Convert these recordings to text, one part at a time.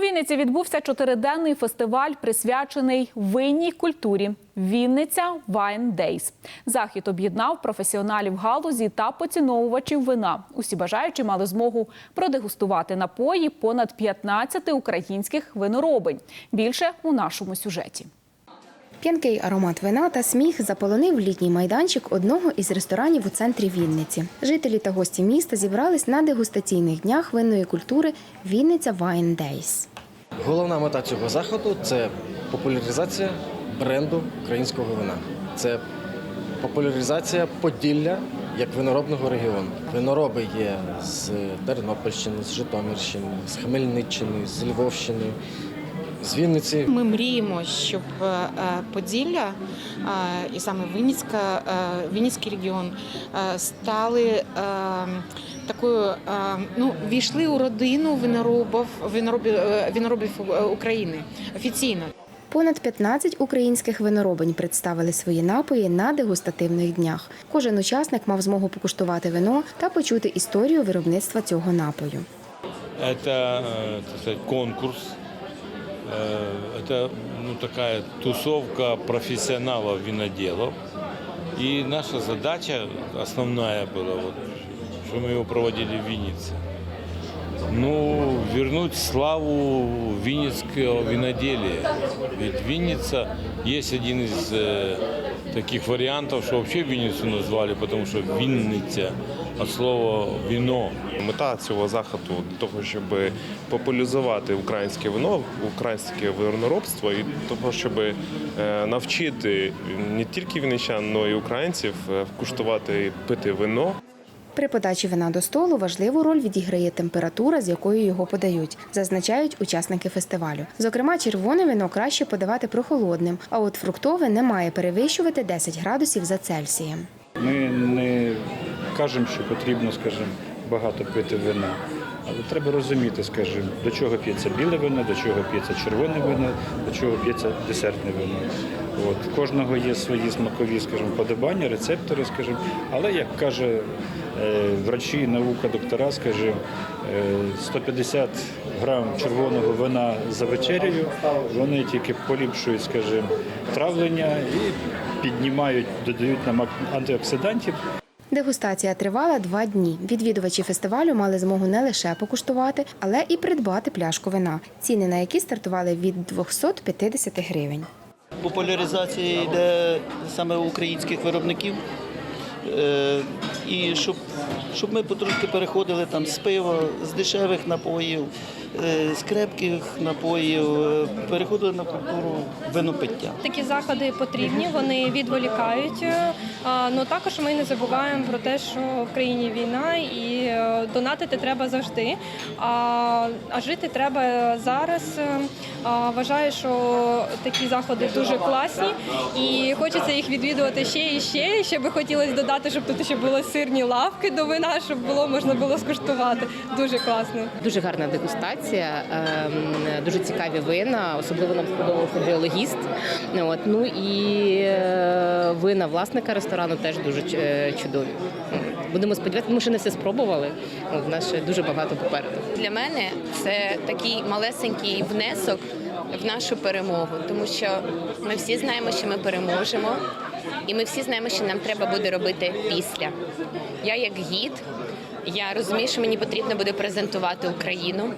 Вінниці відбувся чотириденний фестиваль, присвячений винній культурі. Вінниця Wine Days. Захід об'єднав професіоналів галузі та поціновувачів вина. Усі бажаючі мали змогу продегустувати напої понад 15 українських виноробень. Більше у нашому сюжеті. П'янкий аромат вина та сміх заполонив літній майданчик одного із ресторанів у центрі Вінниці. Жителі та гості міста зібрались на дегустаційних днях винної культури Вінниця Wine Days. Головна мета цього заходу це популяризація бренду українського вина. Це популяризація Поділля як виноробного регіону. Винороби є з Тернопільщини, з Житомирщини, з Хмельниччини, з Львовщини, з Вінниці. Ми мріємо, щоб е, е, Поділля е, і саме Вінницька, Вінницький регіон стали такою, ну, війшли у родину виноробів, виноробів, виноробів України офіційно. Понад 15 українських виноробень представили свої напої на дегустативних днях. Кожен учасник мав змогу покуштувати вино та почути історію виробництва цього напою. Сказать, конкурс. Э, Это ну, такая тусовка профессионалов виноделов. И наша задача основная была, вот, что мы его проводили в Виннице. Ну, вернуть славу винницкого виноделия. Ведь Винница есть один из э, таких вариантов, что вообще Винницу назвали, потому что Винница от слова вино. Мета цього заходу для того, щоб популяризувати українське вино, українське виноробство і того, щоб е, навчити не тільки вінничан, але й українців е, куштувати і пити вино. При подачі вина до столу важливу роль відіграє температура, з якою його подають, зазначають учасники фестивалю. Зокрема, червоне вино краще подавати прохолодним, а от фруктове не має перевищувати 10 градусів за Цельсієм. Ми не кажемо, що потрібно, скажімо, багато пити вина. Але треба розуміти, скажімо, до чого п'ється біле вино, до чого п'ється червоне вино, до чого п'ється десертне вино. От. Кожного є свої смакові, скажімо, подобання, рецептори, скажімо. Але, як каже е, врачі, наука, доктора, скажімо, е, 150 грам червоного вина за вечерею, вони тільки поліпшують, скажімо, травлення і піднімають, додають нам антиоксидантів. Дегустація тривала два дні. Відвідувачі фестивалю мали змогу не лише покуштувати, але і придбати пляшку вина, ціни на які стартували від 250 гривень. популяризація йде саме українських виробників. Е, І щоб, щоб ми потрошки переходили там з пива, з дешевих напоїв, з крепких напоїв, е, переходили на культуру винопиття. Такі заходи потрібні, вони відволікають. А, Ну також ми не забуваємо про те, що в країні війна і е, донатити треба завжди. А, а жити треба зараз. А, Вважаю, що такі заходи дуже класні і хочеться їх відвідувати ще і ще. І ще би хотілося додати, щоб тут ще були сирні лавки до вина, щоб було можна було скуштувати. Дуже класно. Дуже гарна дегустація, ем, дуже цікаві вина. Особливо нам сподобався біологіст. От ну і е, вина власника ресторану теж дуже е, чудові. Будемо сподіватися, ми ще не все спробували. У нас ще дуже багато попереду. Для мене це такий малесенький внесок в нашу перемогу, тому що ми всі знаємо, що ми переможемо, і ми всі знаємо, що нам треба буде робити після. Я як гід, я розумію, що мені потрібно буде презентувати Україну.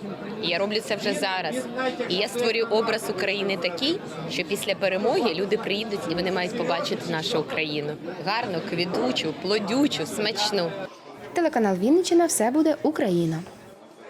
Я роблю це вже зараз. І я створюю образ України такий, що після перемоги люди приїдуть і вони мають побачити нашу Україну гарну, квітучу, плодючу, смачну. Телеканал Вінниччина все буде Україна.